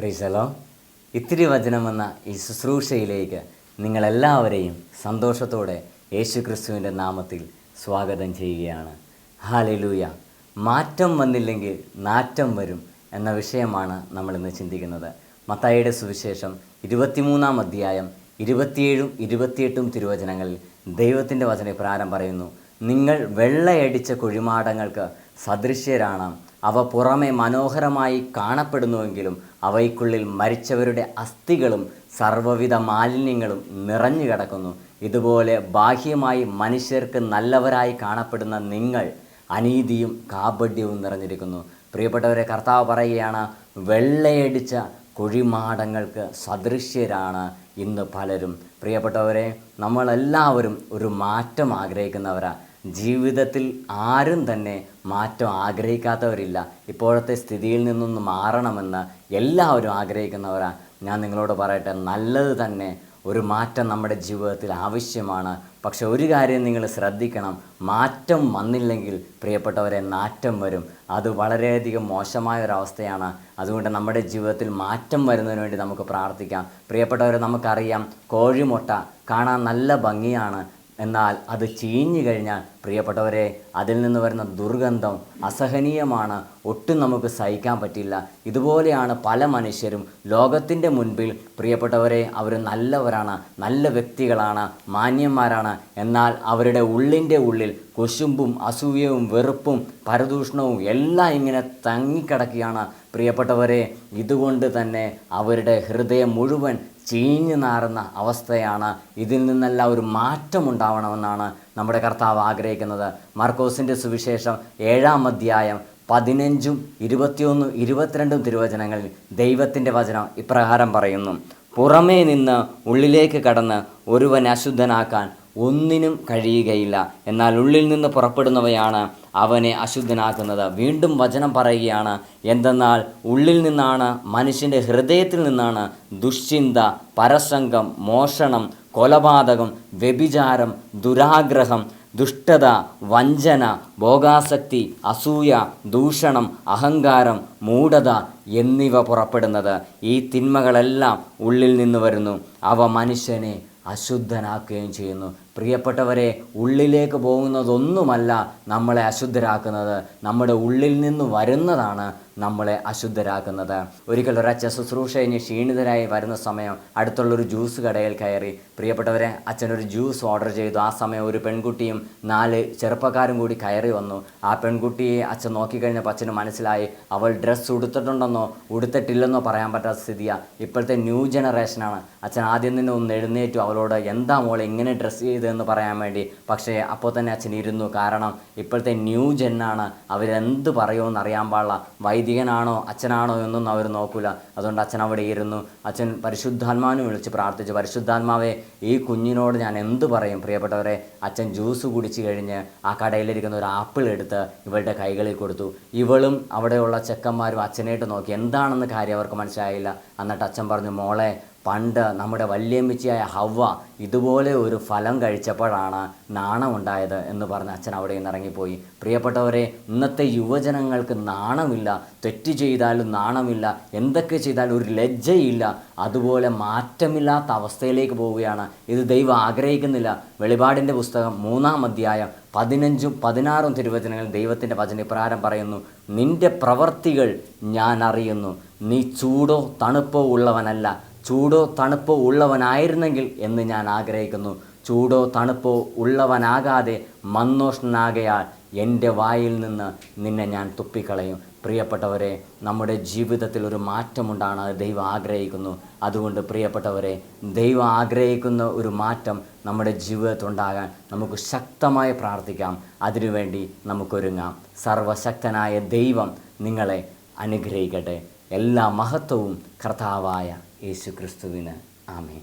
പ്രീസലോ. ഇത്തിരി വചനമെന്ന ഈ ശുശ്രൂഷയിലേക്ക് നിങ്ങളെല്ലാവരെയും സന്തോഷത്തോടെ യേശു ക്രിസ്തുവിന്റെ നാമത്തിൽ സ്വാഗതം ചെയ്യുകയാണ്. ഹാലലൂയ. മാറ്റം വന്നില്ലെങ്കിൽ നാറ്റം വരും എന്ന വിഷയമാണ് നമ്മളിന്ന് ചിന്തിക്കുന്നത്. മത്തായിയുടെ സുവിശേഷം ഇരുപത്തിമൂന്നാം അധ്യായം ഇരുപത്തിയേഴും ഇരുപത്തിയെട്ടും തിരുവചനങ്ങളിൽ ദൈവത്തിന്റെ വചനപ്രാരം പറയുന്നു നിങ്ങൾ വെള്ളയടിച്ച കുഴിമാടങ്ങൾക്ക് സദൃശ്യരാണ്. അവ പുറമെ മനോഹരമായി കാണപ്പെടുന്നുവെങ്കിലും അവയ്ക്കുള്ളിൽ മരിച്ചവരുടെ അസ്ഥികളും സർവവിധ മാലിന്യങ്ങളും നിറഞ്ഞു കിടക്കുന്നു. ഇതുപോലെ ബാഹ്യമായി മനുഷ്യർക്ക് നല്ലവരായി കാണപ്പെടുന്ന നിങ്ങൾ അനീതിയും കാപഡ്യവും നിറഞ്ഞിരിക്കുന്നു. പ്രിയപ്പെട്ടവരെ കർത്താവ് പറയുകയാണ് വെള്ളയടിച്ച കുഴിമാടങ്ങൾക്ക് സദൃശ്യരാണ് ഇന്ന് പലരും. പ്രിയപ്പെട്ടവരെ നമ്മളെല്ലാവരും ഒരു മാറ്റം ആഗ്രഹിക്കുന്നവരാ. ജീവിതത്തിൽ ആരും തന്നെ മാറ്റം ആഗ്രഹിക്കാത്തവരില്ല. ഇപ്പോഴത്തെ സ്ഥിതിയിൽ നിന്നൊന്ന് മാറണമെന്ന് എല്ലാവരും ആഗ്രഹിക്കുന്നവരാണ് ഞാൻ നിങ്ങളോട് പറയട്ടെ നല്ലത് തന്നെ ഒരു മാറ്റം നമ്മുടെ ജീവിതത്തിൽ ആവശ്യമാണ്. പക്ഷെ ഒരു കാര്യം നിങ്ങൾ ശ്രദ്ധിക്കണം മാറ്റം വന്നില്ലെങ്കിൽ പ്രിയപ്പെട്ടവരെ നാറ്റം വരും. അത് വളരെയധികം മോശമായ ഒരവസ്ഥയാണ് അതുകൊണ്ട് നമ്മുടെ ജീവിതത്തിൽ മാറ്റം വരുന്നതിന് വേണ്ടി നമുക്ക് പ്രാർത്ഥിക്കാം. പ്രിയപ്പെട്ടവരെ നമുക്കറിയാം കോഴിമുട്ട കാണാൻ നല്ല ഭംഗിയാണ്. എന്നാൽ അത് ചീഞ്ഞു കഴിഞ്ഞാൽ പ്രിയപ്പെട്ടവരെ അതിൽ നിന്ന് വരുന്ന ദുർഗന്ധം അസഹനീയമാണ്. ഒട്ടും നമുക്ക് സഹിക്കാൻ പറ്റില്ല. ഇതുപോലെയാണ് പല മനുഷ്യരും ലോകത്തിന്റെ മുൻപിൽ. പ്രിയപ്പെട്ടവരെ അവർ നല്ലവരാണ് നല്ല വ്യക്തികളാണ് മാന്യന്മാരാണ്. എന്നാൽ അവരുടെ ഉള്ളിന്റെ ഉള്ളിൽ കുശുമ്പും അസൂയവും വെറുപ്പും പരദൂഷണവും എല്ലാം ഇങ്ങനെ തങ്ങിക്കിടക്കുകയാണ്. പ്രിയപ്പെട്ടവരെ ഇതുകൊണ്ട് തന്നെ അവരുടെ ഹൃദയം മുഴുവൻ ചീഞ്ഞു നാറുന്ന അവസ്ഥയാണ് ഇതിൽ നിന്നെല്ലാം ഒരു മാറ്റം ഉണ്ടാവണമെന്നാണ് നമ്മുടെ കർത്താവ് ആഗ്രഹിക്കുന്നത്. മാർക്കോസിന്റെ സുവിശേഷം ഏഴാം അധ്യായം പതിനഞ്ചും ഇരുപത്തിയൊന്നും ഇരുപത്തിരണ്ടും തിരുവചനങ്ങളിൽ ദൈവത്തിന്റെ വചനം ഇപ്രകാരം പറയുന്നു. പുറമേ നിന്ന് ഉള്ളിലേക്ക് കടന്ന് ഒരുവൻ അശുദ്ധനാക്കാൻ ഒന്നിനും കഴിയുകയില്ല. എന്നാൽ ഉള്ളിൽ നിന്ന് പുറപ്പെടുന്നവയാണ് അവനെ അശുദ്ധനാക്കുന്നത്. വീണ്ടും വചനം പറയുകയാണ് എന്തെന്നാൽ ഉള്ളിൽ നിന്നാണ് മനുഷ്യന്റെ ഹൃദയത്തിൽ നിന്നാണ് ദുശ്ചിന്ത പരസംഗം മോഷണം കൊലപാതകം വ്യഭിചാരം ദുരാഗ്രഹം ദുഷ്ടത വഞ്ചന ഭോഗാസക്തി അസൂയ ദൂഷണം അഹങ്കാരം മൂഢത എന്നിവ പുറപ്പെടുന്നത്. ഈ തിന്മകളെല്ലാം ഉള്ളിൽ നിന്ന് വരുന്നു. അവ മനുഷ്യനെ അശുദ്ധനാക്കുകയും ചെയ്യുന്നു. പ്രിയപ്പെട്ടവരെ ഉള്ളിലേക്ക് പോകുന്നതൊന്നുമല്ല നമ്മളെ അശുദ്ധരാക്കുന്നത്. നമ്മുടെ ഉള്ളിൽ നിന്ന് വരുന്നതാണ് നമ്മളെ അശുദ്ധരാക്കുന്നത്. ഒരിക്കൽ ഒരച്ഛ ശുശ്രൂഷ കഴിഞ്ഞ് ക്ഷീണിതരായി വരുന്ന സമയം അടുത്തുള്ളൊരു ജ്യൂസ് കടയിൽ കയറി. പ്രിയപ്പെട്ടവരെ അച്ഛനൊരു ജ്യൂസ് ഓർഡർ ചെയ്തു. ആ സമയം ഒരു പെൺകുട്ടിയും നാല് ചെറുപ്പക്കാരും കൂടി കയറി വന്നു. ആ പെൺകുട്ടിയെ അച്ഛൻ നോക്കിക്കഴിഞ്ഞപ്പോൾ അച്ഛന് മനസ്സിലായി അവൾ ഡ്രസ്സ് ഉടുത്തിട്ടുണ്ടെന്നോ ഉടുത്തിട്ടില്ലെന്നോ പറയാൻ പറ്റാത്ത സ്ഥിതിയാണ് ഇപ്പോഴത്തെ ന്യൂ ജനറേഷനാണ്. അച്ഛൻ ആദ്യം തന്നെ ഒന്ന് എഴുന്നേറ്റു. അവളോട് എന്താ മോളെ ഇങ്ങനെ ഡ്രസ്സ് ചെയ്തതെന്ന് പറയാൻ വേണ്ടി പക്ഷേ അപ്പോൾ തന്നെ അച്ഛൻ ഇരുന്നു. കാരണം ഇപ്പോഴത്തെ ന്യൂ ജെന്നാണ് അവരെന്ത് പറയുമെന്ന് അറിയാൻ പാടില്ല. വൈദികനാണോ അച്ഛനാണോ എന്നൊന്നും അവർ നോക്കൂല. അതുകൊണ്ട് അച്ഛൻ അവിടെ ഇരുന്നു. അച്ഛൻ പരിശുദ്ധാത്മാവിനെ വിളിച്ച് പ്രാർത്ഥിച്ചു. പരിശുദ്ധാത്മാവെ ഈ കുഞ്ഞിനോട് ഞാൻ എന്ത് പറയും? പ്രിയപ്പെട്ടവരെ അച്ഛൻ ജ്യൂസ് കുടിച്ച് കഴിഞ്ഞ് ആ കടയിലിരിക്കുന്ന ഒരു ആപ്പിൾ എടുത്ത് ഇവളുടെ കൈകളിൽ കൊടുത്തു. ഇവളും അവിടെയുള്ള ചെക്കന്മാരും അച്ഛനായിട്ട് നോക്കി. എന്താണെന്ന് കാര്യം അവർക്ക് മനസ്സിലായില്ല. എന്നിട്ട് അച്ഛൻ പറഞ്ഞു മോളെ പണ്ട് നമ്മുടെ വല്യമ്മച്ചിയായ ഹവ്വ ഇതുപോലെ ഒരു ഫലം കഴിച്ചപ്പോഴാണ് നാണമുണ്ടായത് എന്ന് പറഞ്ഞ് അച്ഛൻ അവിടെ നിന്ന് ഇറങ്ങിപ്പോയി. പ്രിയപ്പെട്ടവരെ ഇന്നത്തെ യുവജനങ്ങൾക്ക് നാണമില്ല തെറ്റ് ചെയ്താലും നാണമില്ല എന്തൊക്കെ ചെയ്താലും ഒരു ലജ്ജയില്ല അതുപോലെ മാറ്റമില്ലാത്ത അവസ്ഥയിലേക്ക് പോവുകയാണ്. ഇത് ദൈവം ആഗ്രഹിക്കുന്നില്ല. വെളിപാടിന്റെ പുസ്തകം മൂന്നാം അധ്യായം പതിനഞ്ചും പതിനാറും തിരുവചനങ്ങൾ ദൈവത്തിന്റെ വചനപ്രകാരം പറയുന്നു നിന്റെ പ്രവർത്തികൾ ഞാൻ അറിയുന്നു. നീ ചൂടോ തണുപ്പോ ഉള്ളവനല്ല. ചൂടോ തണുപ്പോ ഉള്ളവനായിരുന്നെങ്കിൽ എന്ന് ഞാൻ ആഗ്രഹിക്കുന്നു. ചൂടോ തണുപ്പോ ഉള്ളവനാകാതെ മന്നോഷ്ണനാകയാൽ എന്റെ വായിൽ നിന്ന് നിന്നെ ഞാൻ തുപ്പിക്കളയും. പ്രിയപ്പെട്ടവരെ നമ്മുടെ ജീവിതത്തിൽ ഒരു മാറ്റമുണ്ടാണ് ദൈവം ആഗ്രഹിക്കുന്നു. അതുകൊണ്ട് പ്രിയപ്പെട്ടവരെ ദൈവം ആഗ്രഹിക്കുന്ന ഒരു മാറ്റം നമ്മുടെ ജീവിതത്തിലുണ്ടാകാൻ നമുക്ക് ശക്തമായി പ്രാർത്ഥിക്കാം. അതിനുവേണ്ടി നമുക്കൊരുങ്ങാം. സർവശക്തനായ ദൈവം നിങ്ങളെ അനുഗ്രഹിക്കട്ടെ. എല്ലാ മഹത്വവും കർത്താവായ യേശു ക്രിസ്തുവിന് ആമേൻ.